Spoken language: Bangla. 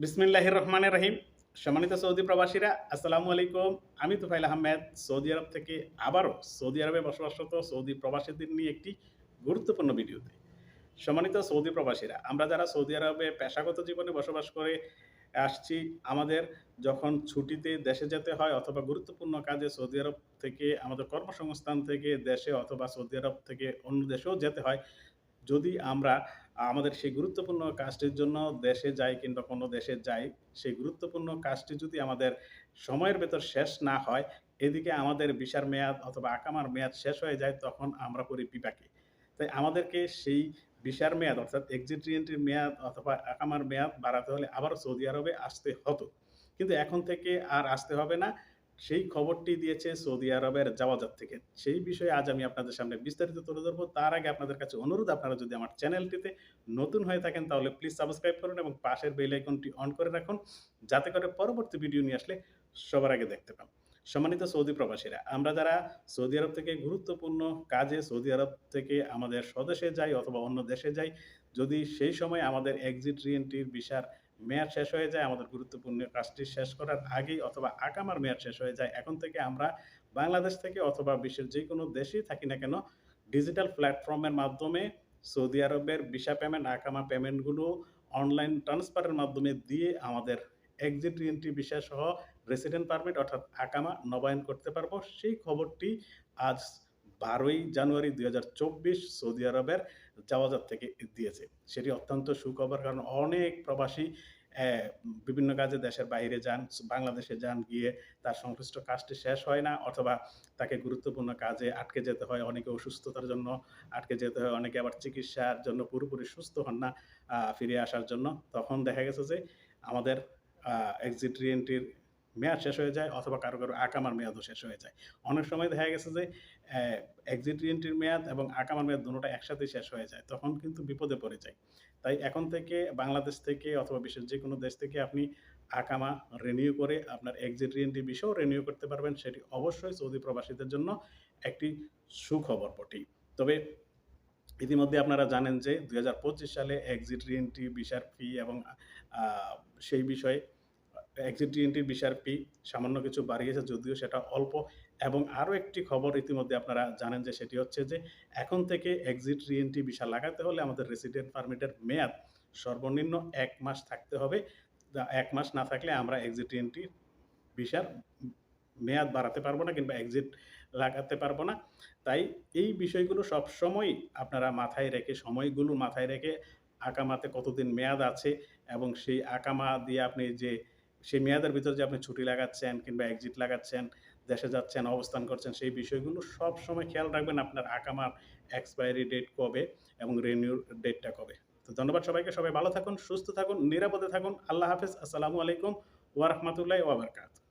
বিসমিল্লাহির রহমানের রহিম সম্মানিত সৌদি প্রবাসীরা, আসসালামু আলাইকুম। আমি তুফাইল আহমেদ, সৌদি আরব থেকে আবারও সৌদি আরবে বসবাসরত সৌদি প্রবাসীদের নিয়ে একটি গুরুত্বপূর্ণ ভিডিওতে। সম্মানিত সৌদি প্রবাসীরা, আমরা যারা সৌদি আরবে পেশাগত জীবনে বসবাস করে আসছি, আমাদের যখন ছুটিতে দেশে যেতে হয় অথবা গুরুত্বপূর্ণ কাজে সৌদি আরব থেকে, আমাদের কর্মসংস্থান থেকে দেশে অথবা সৌদি আরব থেকে অন্য দেশেও যেতে হয় যদি আমরা আমাদের সেই গুরুত্বপূর্ণ কাজটির জন্য দেশে যাই কিংবা কোনো দেশে যাই, সেই গুরুত্বপূর্ণ কাজটি যদি আমাদের সময়ের ভেতর শেষ না হয়, এদিকে আমাদের ভিসার মেয়াদ অথবা আকামার মেয়াদ শেষ হয়ে যায়, তখন আমরা পড়ি বিপাকে। তাই আমাদেরকে সেই ভিসার মেয়াদ অর্থাৎ এক্সিট রি-এন্ট্রির মেয়াদ অথবা আকামার মেয়াদ বাড়াতে হলে আবারও সৌদি আরবে আসতে হতো। কিন্তু এখন থেকে আর আসতে হবে না। সেই খবরটি দিয়েছে সৌদি আরবের জাওয়াজাত থেকে। সেই বিষয়ে আজ আমি আপনাদের সামনে বিস্তারিত তুলে ধরব। তার আগে আপনাদের কাছে অনুরোধ আপনারা যদি আমার চ্যানেলটিতে নতুন হয়ে থাকেন তাহলে প্লিজ সাবস্ক্রাইব করুন এবং পাশের বেল আইকনটি অন করে রাখুন। যাতে করে পরবর্তী ভিডিও নিয়ে আসলে সবার আগে দেখতে পান। সম্মানিত সৌদি প্রবাসীরা, আমরা যারা সৌদি আরব থেকে গুরুত্বপূর্ণ কাজে সৌদি আরব থেকে আমাদের স্বদেশে যাই অথবা অন্য দেশে যাই, যদি সেই সময় আমাদের এক্সিট রি-এন্ট্রির ভিসার মেয়াদ শেষ হয়ে যায় আমাদের গুরুত্বপূর্ণ কাজটি শেষ করার আগেই অথবা আকামার মেয়াদ শেষ হয়ে যায়। এখন থেকে আমরা বাংলাদেশ থেকে অথবা বিশ্বের যে কোনো দেশেই থাকি না কেন, ডিজিটাল প্ল্যাটফর্মের মাধ্যমে সৌদি আরবের ভিসা পেমেন্ট, আকামা পেমেন্টগুলো অনলাইন ট্রান্সফারের মাধ্যমে দিয়ে আমাদের এক্সিট রি-এন্ট্রি ভিসা সহ রেসিডেন্ট পারমিট অর্থাৎ আকামা নবায়ন করতে পারব। সেই খবরটি আজ ১২ই জানুয়ারি ২০২৪ সৌদি আরবের জাওয়াজাত থেকে দিয়েছে। সেটি অত্যন্ত সুখবর কারণ অনেক প্রবাসী বিভিন্ন কাজে দেশের বাইরে যান, বাংলাদেশে যান, গিয়ে তার সংশ্লিষ্ট কাজটি শেষ হয় না অথবা তাকে গুরুত্বপূর্ণ কাজে আটকে যেতে হয়। অনেকে অসুস্থতার জন্য আটকে যেতে হয়, অনেকে আবার চিকিৎসার জন্য পুরোপুরি সুস্থ হন না ফিরে আসার জন্য। তখন দেখা গেছে যে আমাদের এক্সিট রি-এন্ট্রির মেয়াদ শেষ হয়ে যায় অথবা কারও, কারও আকামার মেয়াদও শেষ হয়ে যায়। অনেক সময় দেখা গেছে যে রি-এন্ট্রির মেয়াদ এবং আকামার মেয়াদ দোনোটা একসাথেই শেষ হয়ে যায়। তখন কিন্তু বিপদে পড়ে যায় তাই এখন থেকে বাংলাদেশ থেকে অথবা বিশ্বের যেকোনো দেশ থেকে আপনি আকামা রেনিউ করে আপনার এক্সিট রি-এন্ট্রি ভিসাও রিনিউ করতে পারবেন। সেটি অবশ্যই সৌদি প্রবাসীদের জন্য একটি সুখবর বটেই। তবে ইতিমধ্যে আপনারা জানেন যে ২০২৫ সালে এক্সিট রি-এন্ট্রি ভিসার ফি এবং সেই বিষয়ে এক্সিট রি-এন্ট্রির ভিসার ফি সামান্য কিছু বাড়িয়েছে যদিও সেটা অল্প এবং আরও একটি খবর ইতিমধ্যে আপনারা জানেন যে সেটি হচ্ছে যে এখন থেকে এক্সিট রি-এন্ট্রি ভিসা লাগাতে হলে আমাদের রেসিডেন্ট পারমিটের মেয়াদ সর্বনিম্ন এক মাস থাকতে হবে। ১ মাস না থাকলে আমরা এক্সিট রি-এন্ট্রি ভিসার মেয়াদ বাড়াতে পারব না কিংবা এক্সিট লাগাতে পারব না। তাই এই বিষয়গুলো সবসময়ই আপনারা মাথায় রেখে, সময়গুলো মাথায় রেখে আকামাতে কতদিন মেয়াদ আছে এবং সেই আকামা দিয়ে আপনি যে সেই মেয়াদের ভিতরে যে আপনি ছুটি লাগাচ্ছেন কিংবা এক্সিট লাগাচ্ছেন, দেশে যাচ্ছেন, অবস্থান করছেন সেই বিষয়গুলো সব সময় খেয়াল রাখবেন আপনার আকামার এক্সপায়ারি ডেট কবে এবং রেনিউর ডেটটা কবে। তো ধন্যবাদ সবাইকে। সবাই ভালো থাকুন, সুস্থ থাকুন, নিরাপদে থাকুন। আল্লাহ হাফেজ। আসসালামু আলাইকুম ওয়া রাহমাতুল্লাহি ওয়া বারাকাতুহু।